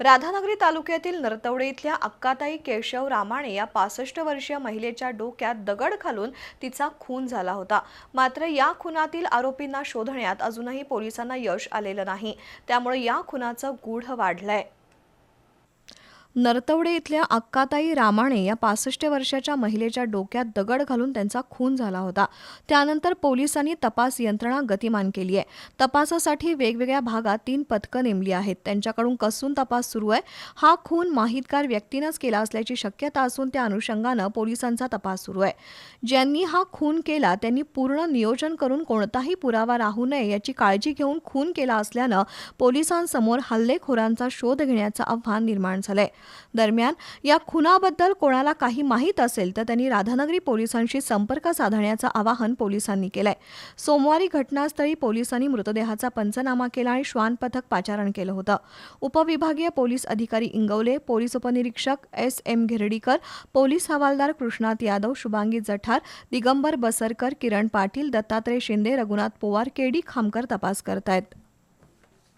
राधानगरी तालुक्यातील नरतवडे इथल्या अक्काताई केशव रामाणे या पासष्ट वर्षीय महिलेच्या डोक्यात दगड घालून तिचा खून झाला होता. मात्र या खुनातील आरोपींना शोधण्यात अजूनही पोलिसांना यश आलेलं नाही. त्यामुळे या खुनाचं गूढ वाढलंय. नरतवडे इथल्या अक्काताई रामाणे या पासष्ट वर्षाच्या महिलेच्या डोक्यात दगड घालून त्यांचा खून झाला होता. त्यानंतर पोलिसांनी तपास यंत्रणा गतिमान केली आहे. तपासासाठी वेगवेगळ्या भागात तीन पथकं नेमली आहेत. त्यांच्याकडून कसून तपास सुरू आहे. हा खून माहितगार व्यक्तीनंच केला असल्याची शक्यता असून त्या अनुषंगानं पोलिसांचा तपास सुरू आहे. ज्यांनी हा खून केला त्यांनी पूर्ण नियोजन करून कोणताही पुरावा राहू नये याची काळजी घेऊन खून केला असल्यानं पोलिसांसमोर हल्लेखोरांचा शोध घेण्याचं आव्हान निर्माण झालंय. दरम्यान या खुनाबद्दल कोणाला काही माहीत असेल तर त्यांनी राधानगरी पोलिसांशी संपर्क साधण्याचं आवाहन पोलिसांनी केलंय. सोमवारी घटनास्थळी पोलिसांनी मृतदेहाचा पंचनामा केला आणि श्वान पथक पाचारण केलं होतं. उपविभागीय पोलीस अधिकारी इंगवले पोलीस उपनिरीक्षक एस एम घिरडीकर पोलीस हवालदार कृष्णात यादव शुभांगी जठार दिगंबर बसरकर किरण पाटील दत्तात्रय शिंदे रघुनाथ पोवार केडी खामकर तपास करतायत.